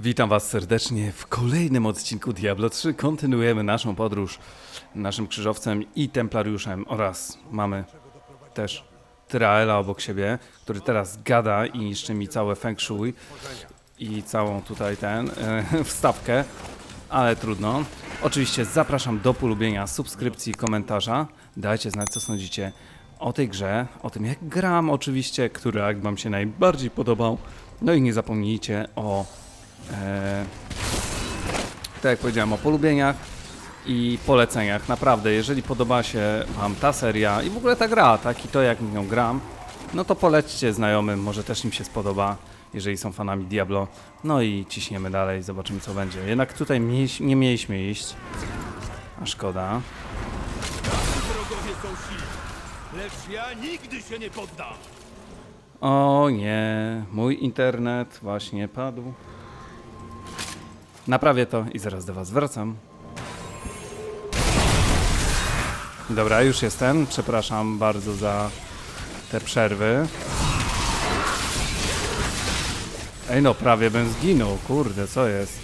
Witam Was serdecznie w kolejnym odcinku Diablo 3. Kontynuujemy naszą podróż naszym krzyżowcem i templariuszem oraz mamy też Tyraela obok siebie, który teraz gada i niszczy mi całe feng shui i całą tutaj ten e, wstawkę, ale trudno. Oczywiście zapraszam do polubienia, subskrypcji, komentarza. Dajcie znać co sądzicie o tej grze, o tym jak gram oczywiście, który akt Wam się najbardziej podobał. No i nie zapomnijcie o E, tak jak powiedziałem, o polubieniach i poleceniach. Naprawdę, jeżeli podoba się Wam ta seria i w ogóle ta gra, tak i to jak w nią gram, no to polećcie znajomym, może też im się spodoba, jeżeli są fanami Diablo. No i ciśniemy dalej, zobaczymy co będzie. Jednak tutaj nie mieliśmy iść, a szkoda. Lecz ja nigdy się nie poddam. O nie, mój internet właśnie padł. Naprawię to i zaraz do Was wracam. Dobra, już jestem. Przepraszam bardzo za te przerwy. Ej no, prawie bym zginął. Kurde, co jest?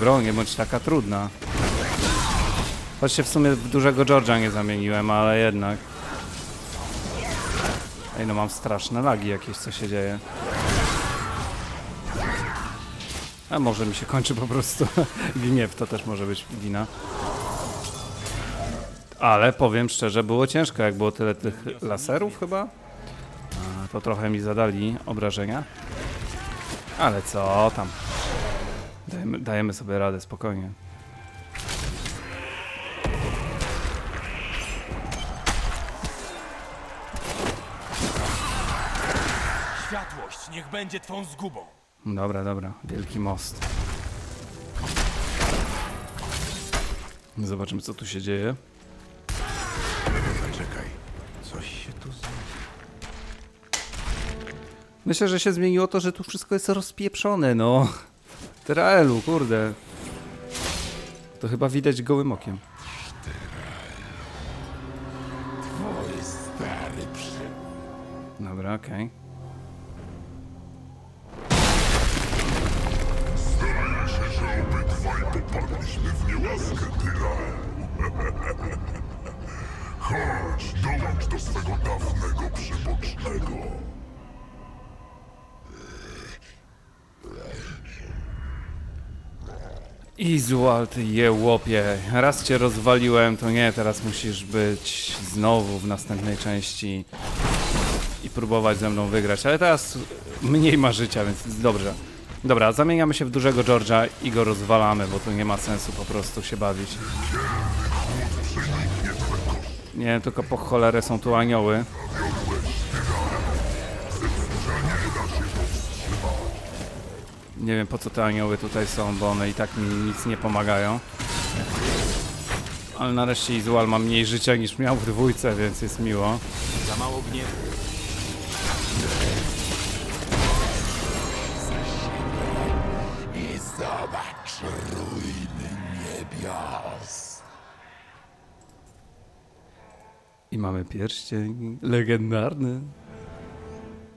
Bro, nie bądź taka trudna. Choć się w sumie w dużego George'a nie zamieniłem, ale jednak. Ej, no mam straszne lagi jakieś, co się dzieje. A może mi się kończy po prostu gniew, to też może być wina. Ale powiem szczerze, było ciężko, jak było tyle tych laserów chyba. To trochę mi zadali obrażenia. Ale co tam. Dajemy, dajemy sobie radę, spokojnie. Światłość niech będzie twą zgubą. Dobra, dobra, wielki most. Zobaczymy, co tu się dzieje. Zaczekaj, coś się tu zmieni. Myślę, że się zmieniło to, że tu wszystko jest rozpieprzone, no. Tyraelu, kurde. To chyba widać gołym okiem. Twój stary przy... Dobra, okej. Obydwaj do swego dawnego przybocznego. Izuald, je łopie. Raz cię rozwaliłem, to nie, teraz musisz być znowu w następnej części i próbować ze mną wygrać. Ale teraz mniej ma życia, więc dobrze. Dobra, zamieniamy się w dużego George'a i go rozwalamy, bo tu nie ma sensu po prostu się bawić. Nie, tylko po cholerę są tu anioły. Nie wiem po co te anioły tutaj są, bo one i tak mi nic nie pomagają. Ale nareszcie Izual ma mniej życia niż miał w dwójce, więc jest miło. Za mało gniewu. I mamy pierścień legendarny.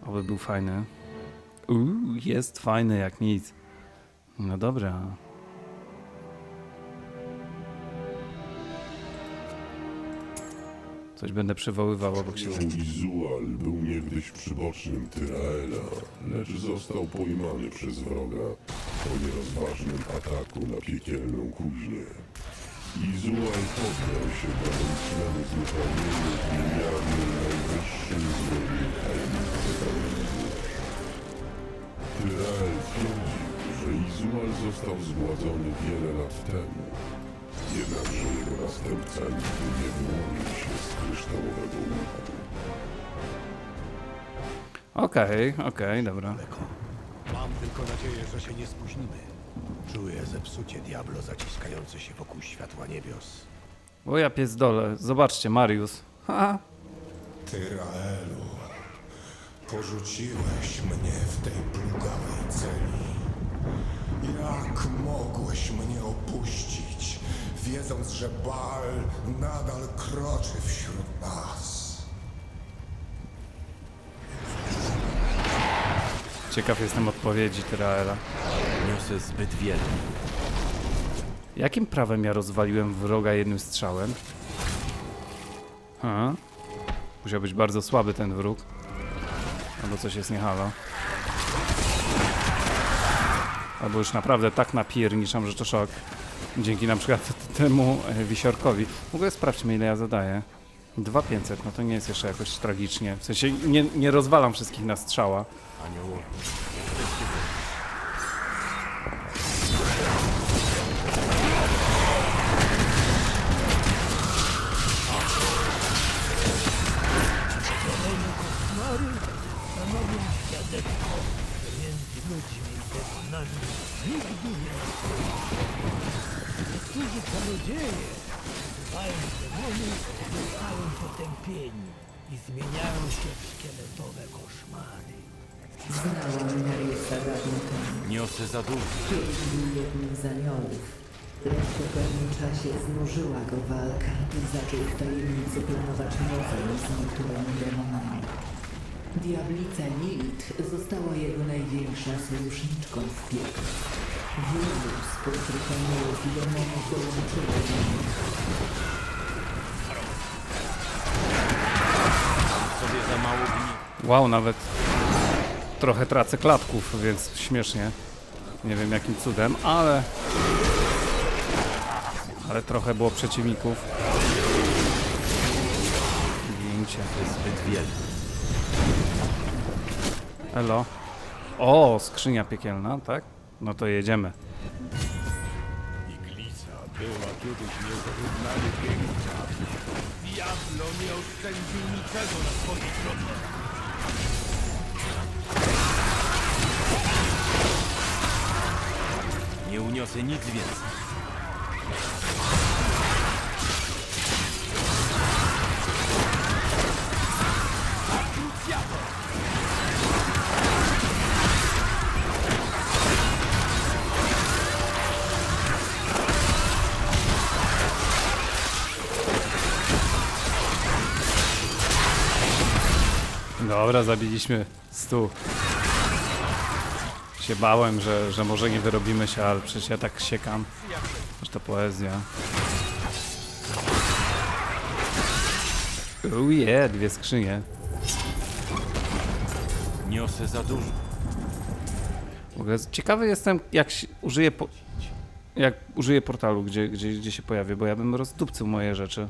Oby był fajny. Uuu, jest fajny jak nic. No dobra. Coś będę przywoływał obok siebie. Izual był niegdyś przybocznym Tyraela, lecz został pojmany przez wroga po nierozważnym ataku na piekielną kuźnię. Izual poddał się Baroncjanu z wypełnieniem wymiarny najwyższym złomiem tajemnicy Taurizu. Tyrael twierdził, że Izual został zgładzony wiele lat temu, jednakże jego następca nigdy nie wyłonił się z kryształowego łuku. Okej, okej, dobra. Mam tylko nadzieję, że się nie spóźnimy. Czuję zepsucie Diablo zaciskające się wokół światła niebios. O ja pies dole. Zobaczcie, Marius. Ha, Tyraelu, porzuciłeś mnie w tej plugawej celi. Jak mogłeś mnie opuścić, wiedząc, że Baal nadal kroczy wśród nas? ciekaw jestem odpowiedzi Tyraela. Niosę zbyt wiele. Jakim prawem ja rozwaliłem wroga jednym strzałem? Ha? Musiał być bardzo słaby ten wróg. Albo coś jest nie halo. Albo już naprawdę tak napierniczam, że to szok. Dzięki na przykład temu e, wisiorkowi. W ogóle sprawdźmy ile ja zadaję. 2500, no to nie jest jeszcze jakoś tragicznie. W sensie nie, nie rozwalam wszystkich na strzała. Aniołowie. Czasie znużyła go walka i zaczął w tajemnicy planować razem z niektórymi demonami. Diablica Lilith została jego największą sojuszniczką w piekle. Wielu spośród aniołów i demonów dołączyło do nich. Sobie za mało. Wow, nawet trochę tracę klatków, więc śmiesznie. Nie wiem jakim cudem, ale... Ale trochę było przeciwników. Gincie. Zbyt wiele. Elo. O, skrzynia piekielna, tak? No to jedziemy. Iglica była kiedyś nieporównanie piękna. Diablo nie oszczędził niczego na swojej drodze. Nie uniosę nic więcej. Dobra, zabiliśmy stu. Się bałem, że, że może nie wyrobimy się, ale przecież ja tak siekam. Aż to poezja. Uje, dwie skrzynie. Niosę za dużo. W ogóle ciekawy jestem, jak użyję, po, jak użyję portalu, gdzie, gdzie, gdzie się pojawię, bo ja bym rozdupcył moje rzeczy.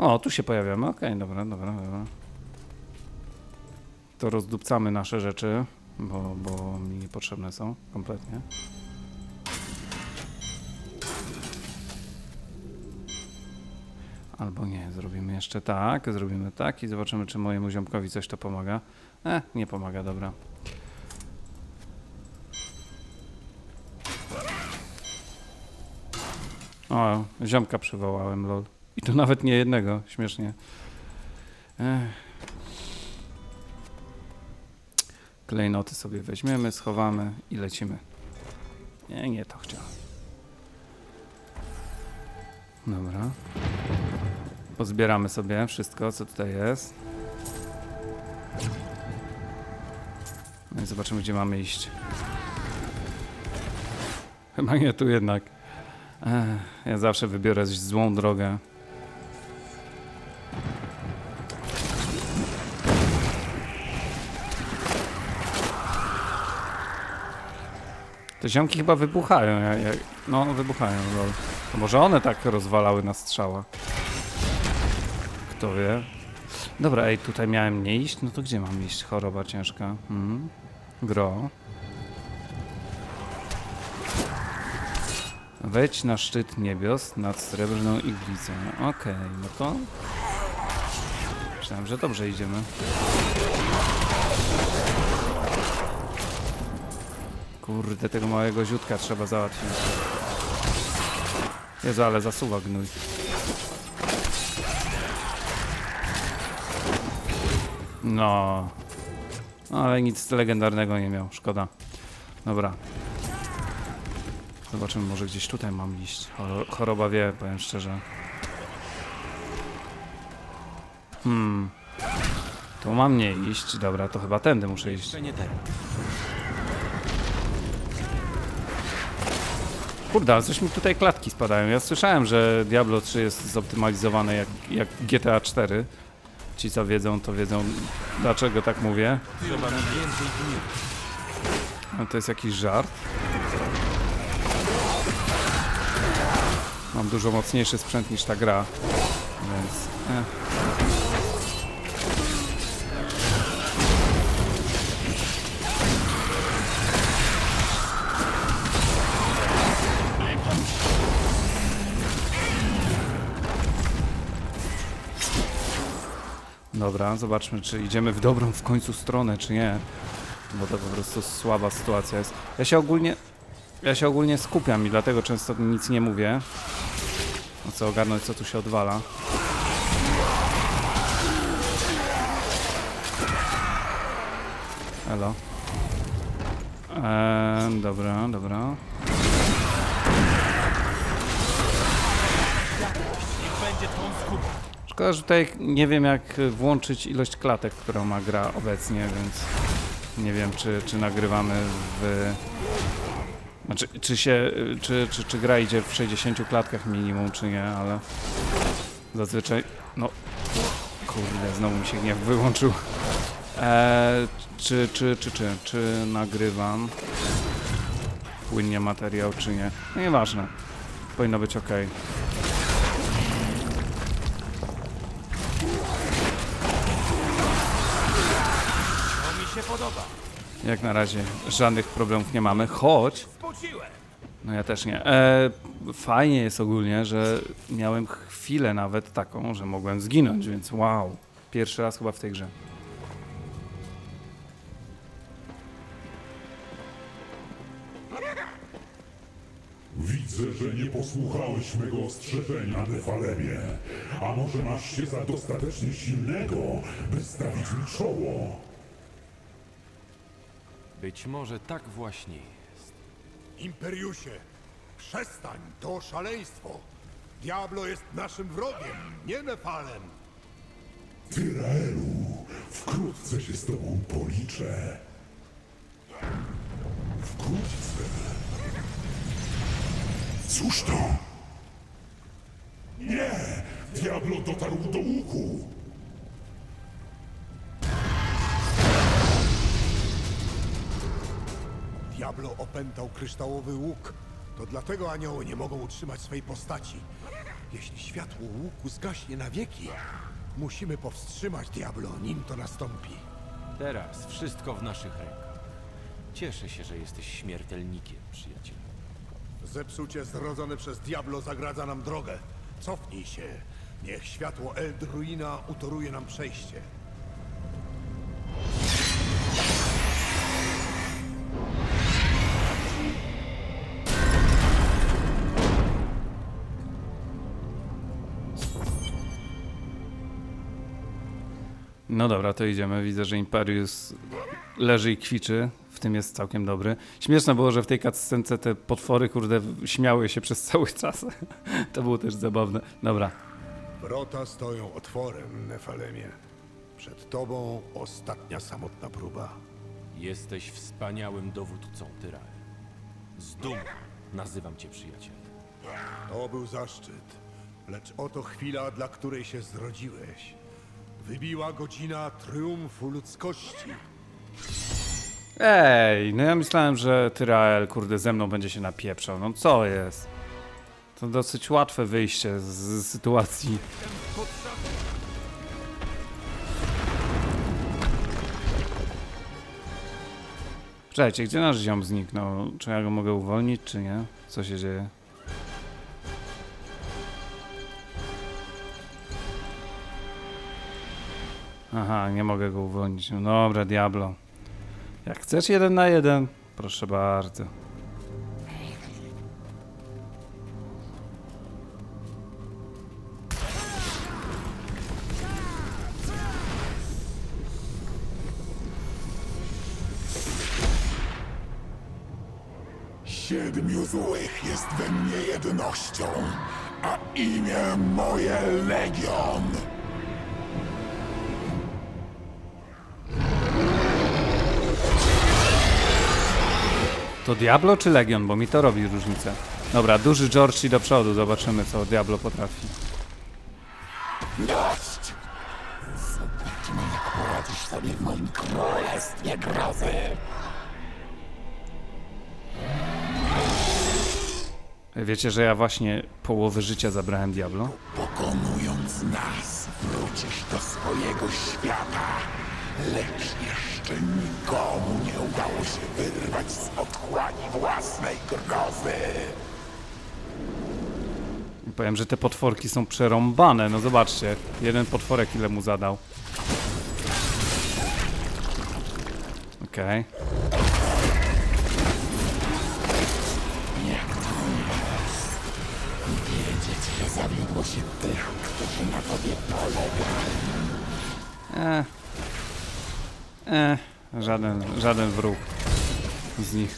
O, tu się pojawiamy. Okej, dobra, dobra, dobra. To rozdupcamy nasze rzeczy, bo, bo mi niepotrzebne są kompletnie. Albo nie, zrobimy jeszcze tak, zrobimy tak i zobaczymy, czy mojemu ziomkowi coś to pomaga. E, nie pomaga, dobra. O, ziomka przywołałem, lol. I to nawet nie jednego, śmiesznie. Ech. Klejnoty sobie weźmiemy, schowamy i lecimy. Nie, nie to chciałem. Dobra. Pozbieramy sobie wszystko, co tutaj jest. No i zobaczymy, gdzie mamy iść. Chyba nie tu jednak. Ech, ja zawsze wybiorę złą drogę. Te ziomki chyba wybuchają. Ja, ja, no, wybuchają. Lol. To może one tak rozwalały na strzała. Kto wie? Dobra, ej, tutaj miałem nie iść. No to gdzie mam iść? Choroba ciężka. Mhm. Gro. Wejdź na szczyt niebios nad srebrną iglicą. Okej, no to... Myślałem, że dobrze idziemy. Kurde, tego małego ziutka trzeba załatwić. Jezu, ale zasuwa gnój. No. Ale nic legendarnego nie miał, szkoda. Dobra. Zobaczymy, może gdzieś tutaj mam iść. Choro- Choroba wie, powiem szczerze. Hmm. Tu mam nie iść. Dobra, to chyba tędy muszę iść. Jeszcze nie teraz. Kurde, ale coś mi tutaj klatki spadają. Ja słyszałem, że Diablo 3 jest zoptymalizowane jak, jak GTA 4. Ci co wiedzą, to wiedzą dlaczego tak mówię. No to jest jakiś żart. Mam dużo mocniejszy sprzęt niż ta gra, więc... Eh. Dobra, zobaczmy, czy idziemy w dobrą w końcu stronę, czy nie. Bo to po prostu słaba sytuacja jest. Ja się ogólnie. Ja się ogólnie skupiam i dlatego często nic nie mówię. No co ogarnąć co tu się odwala. Elo. Eee, dobra, dobra. Będzie tą skubą. Szkoda, że tutaj nie wiem jak włączyć ilość klatek, którą ma gra obecnie, więc nie wiem czy, czy nagrywamy w... Znaczy, czy się, czy, czy, czy gra idzie w 60 klatkach minimum, czy nie, ale zazwyczaj, no kurde, znowu mi się gniew wyłączył. Eee, czy, czy, czy, czy, czy nagrywam płynnie materiał, czy nie? No nieważne, powinno być ok. Podoba. Jak na razie żadnych problemów nie mamy, choć no ja też nie. E, fajnie jest ogólnie, że miałem chwilę nawet taką, że mogłem zginąć, więc wow. Pierwszy raz chyba w tej grze. Widzę, że nie posłuchałeś mego ostrzeżenia, Nefalemie. A może masz się za dostatecznie silnego, by stawić mi czoło? Być może tak właśnie jest. Imperiusie, przestań, to szaleństwo. Diablo jest naszym wrogiem, nie Nefalem. Tyraelu, wkrótce się z tobą policzę. Wkrótce. Cóż to? Nie! Diablo dotarł do łuku! Diablo opętał kryształowy łuk. To dlatego anioły nie mogą utrzymać swej postaci. Jeśli światło łuku zgaśnie na wieki, musimy powstrzymać Diablo, nim to nastąpi. Teraz wszystko w naszych rękach. Cieszę się, że jesteś śmiertelnikiem, przyjacielu. Zepsucie zrodzone przez Diablo zagradza nam drogę. Cofnij się. Niech światło Eldruina utoruje nam przejście. No dobra, to idziemy. Widzę, że Imperius leży i kwiczy. W tym jest całkiem dobry. Śmieszne było, że w tej cutscence te potwory, kurde, śmiały się przez cały czas. to było też zabawne. Dobra. Wrota stoją otworem, Nefalemie. Przed tobą ostatnia samotna próba. Jesteś wspaniałym dowódcą, Tyrael. Z dumą nazywam cię przyjacielem. To był zaszczyt. Lecz oto chwila, dla której się zrodziłeś. Wybiła godzina triumfu ludzkości. Ej, no ja myślałem, że Tyrael, kurde, ze mną będzie się napieprzał. No co jest? To dosyć łatwe wyjście z, z sytuacji. Czekajcie, gdzie nasz ziom zniknął? Czy ja go mogę uwolnić, czy nie? Co się dzieje? Aha, nie mogę go uwolnić. No dobra, Diablo. Jak chcesz jeden na jeden, proszę bardzo. Siedmiu złych jest we mnie jednością, a imię moje Legion. To Diablo czy Legion? Bo mi to robi różnicę. Dobra, duży George i do przodu. Zobaczymy, co Diablo potrafi. Wiecie, że ja właśnie połowy życia zabrałem Diablo? Pokonując nas, wrócisz do swojego świata. Lecz jeszcze nikomu nie udało się wyrwać z otchłani własnej grozy. Powiem, że te potworki są przerąbane. No zobaczcie, jeden potworek ile mu zadał. Okej. Zawiodło się tych, którzy na tobie Eh. Eh. Żaden, żaden wróg z nich.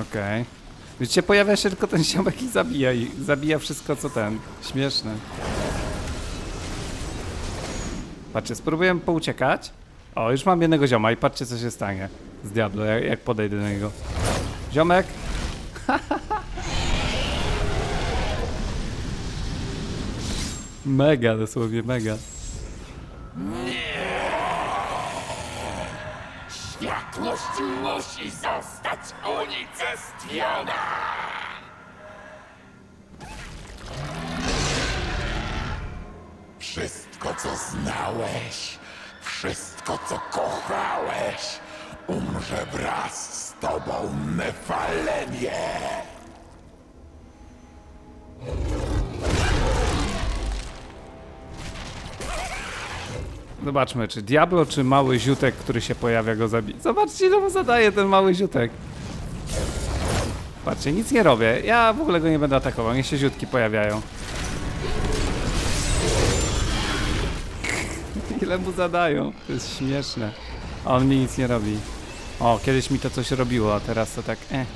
Okej. Wiecie, pojawia się tylko ten ziomek i zabija, i zabija wszystko co ten. Śmieszne. Patrzcie, spróbuję pouciekać. O, już mam jednego zioma i patrzcie co się stanie z Diablo, jak, jak podejdę do niego. Ziomek! mega, dosłownie mega. Światłość musi zostać unicestwiona! Wszystko, co znałeś, wszystko, co kochałeś, umrze wraz z tobą, Nefalemie! Zobaczmy, czy Diablo, czy mały ziutek, który się pojawia, go zabije. Zobaczcie, ile mu zadaje ten mały ziutek. Patrzcie, nic nie robię. Ja w ogóle go nie będę atakował, niech się ziutki pojawiają. Ile mu zadają? To jest śmieszne. A on mi nic nie robi. O, kiedyś mi to coś robiło, a teraz to tak eh.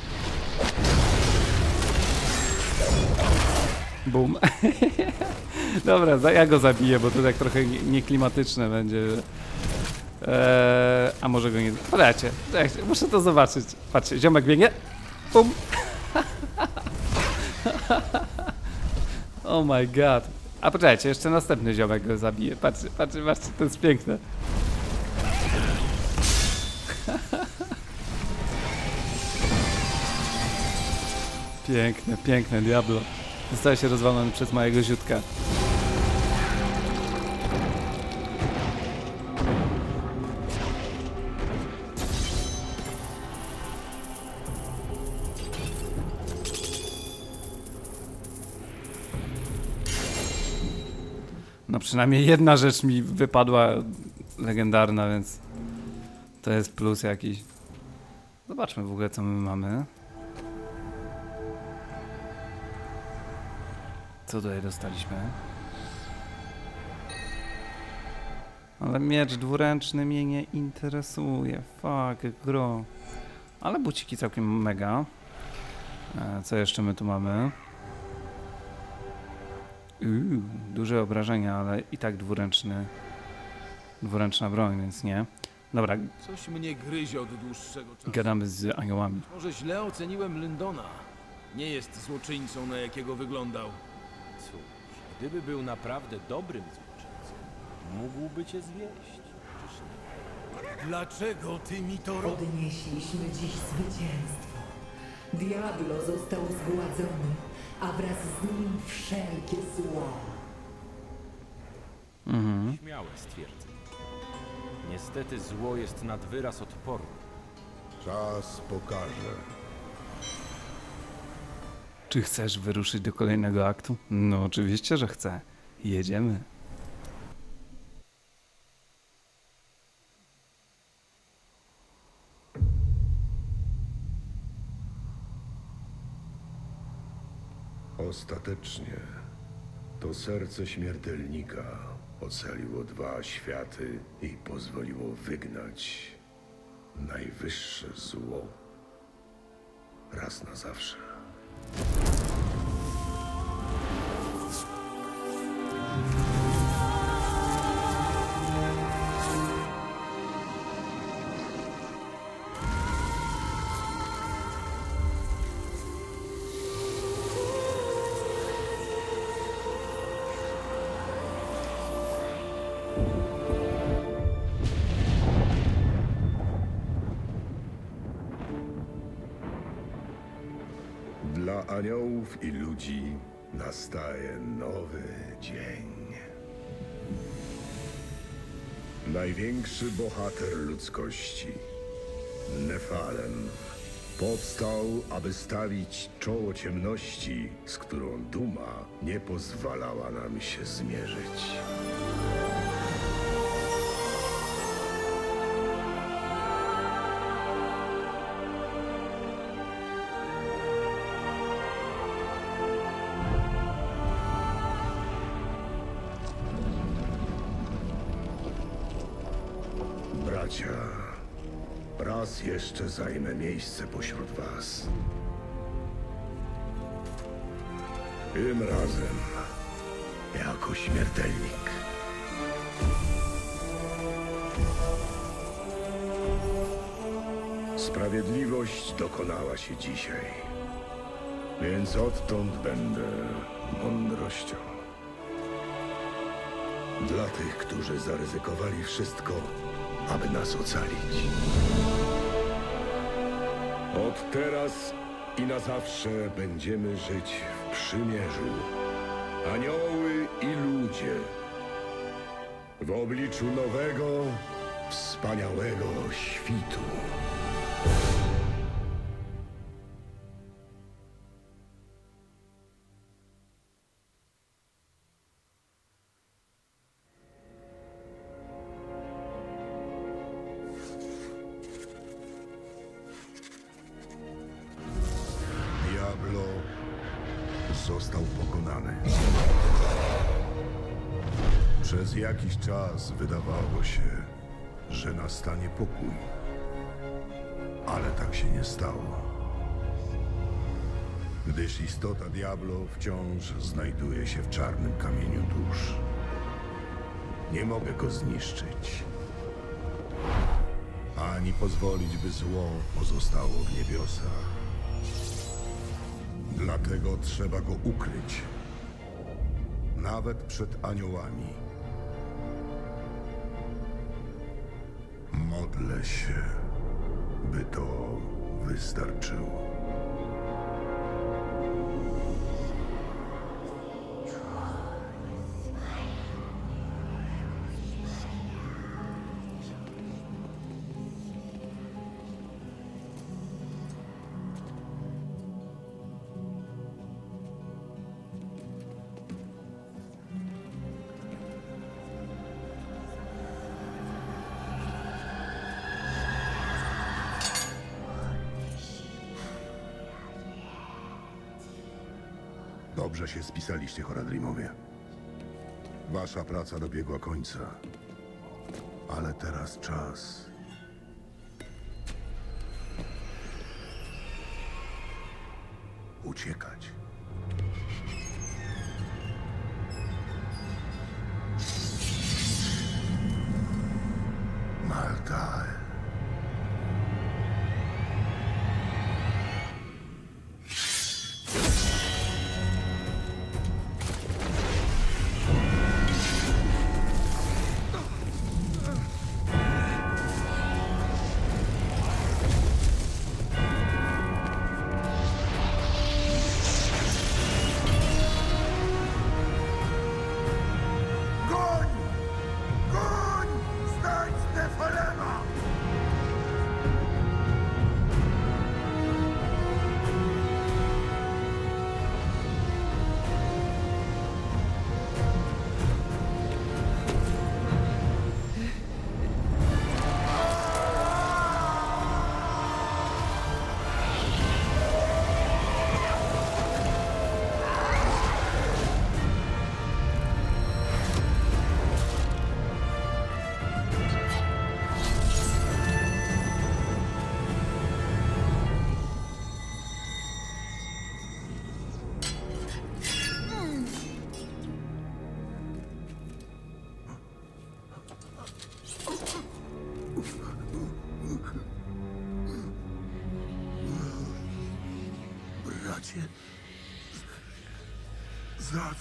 Bum. Dobra, ja go zabiję, bo to tak trochę nie- nieklimatyczne będzie. Eee, a może go nie... Podacie, muszę to zobaczyć. Patrzcie, ziomek biegnie. Bum. oh my god. A poczekajcie, jeszcze następny ziomek go zabije. Patrzcie, patrzcie, patrzcie, to jest piękne. Piękne, piękne, Diablo. Zostaje się rozwalony przez małego ziutka. Przynajmniej jedna rzecz mi wypadła legendarna, więc to jest plus jakiś. Zobaczmy w ogóle co my mamy. Co tutaj dostaliśmy? Ale miecz dwuręczny mnie nie interesuje. Fuck, gro. Ale buciki całkiem mega. E, co jeszcze my tu mamy? Uuu, duże obrażenia, ale i tak dwuręczny. Dwuręczna broń, więc nie. Dobra, Coś mnie gryzie od dłuższego czasu. gadamy z aniołami. Może źle oceniłem Lyndona. Nie jest złoczyńcą, na jakiego wyglądał. Cóż, gdyby był naprawdę dobrym złoczyńcą, mógłby cię zwieść. Czyż nie? Dlaczego ty mi to robisz? Odnieśliśmy dziś zwycięstwo. Diablo został zgładzony, a wraz z nim wszelkie zło. Mhm. Śmiałe stwierdzenie. Niestety zło jest nad wyraz odporne. Czas pokaże. Czy chcesz wyruszyć do kolejnego aktu? No oczywiście, że chcę. Jedziemy. Ostatecznie to serce śmiertelnika ocaliło dwa światy i pozwoliło wygnać najwyższe zło. raz na zawsze. Aniołów i ludzi nastaje nowy dzień. Największy bohater ludzkości, Nefalem, powstał, aby stawić czoło ciemności, z którą duma nie pozwalała nam się zmierzyć. Miejsce pośród was. Tym razem jako śmiertelnik. Sprawiedliwość dokonała się dzisiaj, więc odtąd będę mądrością. Dla tych, którzy zaryzykowali wszystko, aby nas ocalić. Od teraz i na zawsze będziemy żyć w przymierzu. Anioły i ludzie. W obliczu nowego, wspaniałego świtu. Został pokonany. Przez jakiś czas wydawało się, że nastanie pokój. Ale tak się nie stało. Gdyż istota Diablo wciąż znajduje się w czarnym kamieniu dusz. Nie mogę go zniszczyć. Ani pozwolić, by zło pozostało w niebiosach. Dlatego trzeba go ukryć. Nawet przed aniołami. Modlę się, by to wystarczyło. Dobrze się spisaliście, Horadrimowie. Wasza praca dobiegła końca. Ale teraz czas. Uciekać. Za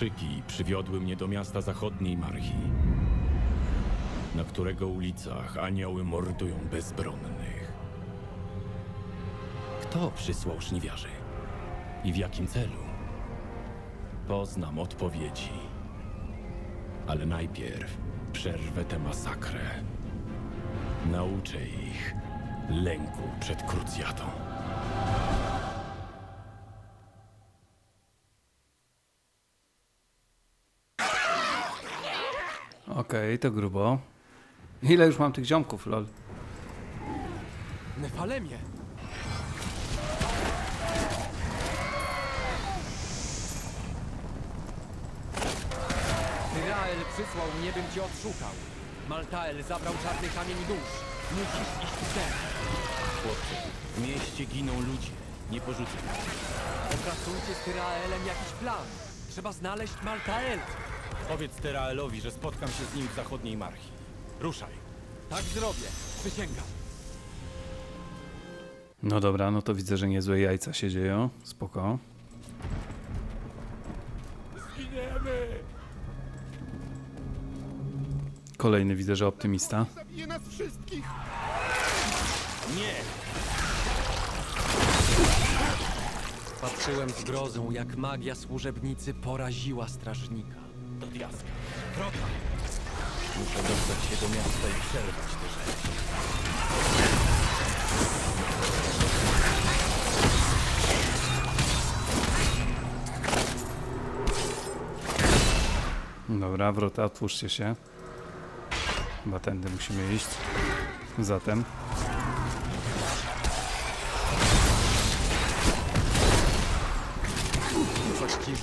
Krzyki przywiodły mnie do miasta zachodniej Marchi, na którego ulicach anioły mordują bezbronnych. Kto przysłał żniwiarzy? I w jakim celu? Poznam odpowiedzi. Ale najpierw przerwę tę masakrę. Nauczę ich lęku przed krucjatą. Okej, to grubo. Ile już mam tych ziomków, lol? Nefalemie! Tyrael przysłał mnie, bym cię odszukał. Maltael zabrał czarny kamień dusz. Musisz iść w ten. Chłopcze, w mieście giną ludzie. Nie porzucę. Opracujcie z Tyraelem jakiś plan. Trzeba znaleźć Maltael. Powiedz Teraelowi, że spotkam się z nim w zachodniej Marchi. Ruszaj. Tak zrobię. Przysięgam. No dobra, no to widzę, że niezłe jajca się dzieją. Spoko. Kolejny widzę, że optymista. Zabije nas wszystkich! Nie! Patrzyłem z grozą, jak magia służebnicy poraziła strażnika. Do diaska. Wrota! Muszę dostać się do miasta i przerwać te rzeczy. Dobra, wrota, otwórzcie się. Chyba tędy musimy iść. Zatem.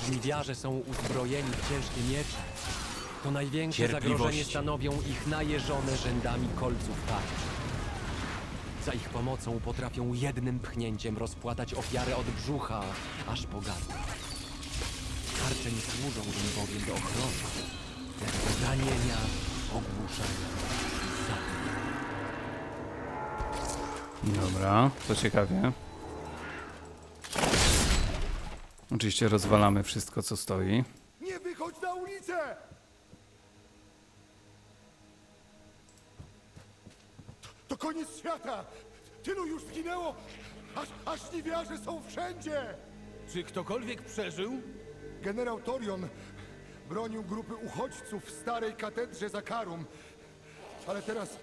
Żniwiarze są uzbrojeni w ciężkie miecze, to największe Cierpliwości. zagrożenie stanowią ich najeżone rzędami kolców tarcz. Za ich pomocą potrafią jednym pchnięciem rozpłatać ofiarę od brzucha aż po gardło. Tarcze nie służą im bowiem do ochrony, lecz do ranienia, ogłuszania i zabicia. Dobra, to ciekawie. Oczywiście rozwalamy wszystko, co stoi. Nie wychodź na ulicę! To, to koniec świata! Tylu już zginęło, aż, aż niewiarze są wszędzie! Czy ktokolwiek przeżył? Generał Torion bronił grupy uchodźców w starej katedrze Zakarum, ale teraz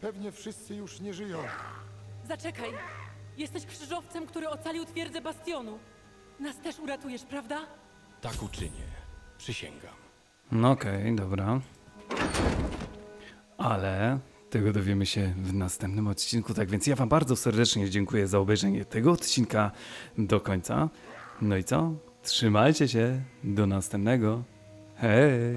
pewnie wszyscy już nie żyją. Zaczekaj! Jesteś krzyżowcem, który ocalił twierdzę Bastionu. Nas też uratujesz, prawda? Tak uczynię. Przysięgam. No okej, dobra. Ale tego dowiemy się w następnym odcinku. Tak więc ja Wam bardzo serdecznie dziękuję za obejrzenie tego odcinka do końca. No i co? Trzymajcie się. Do następnego. Hej!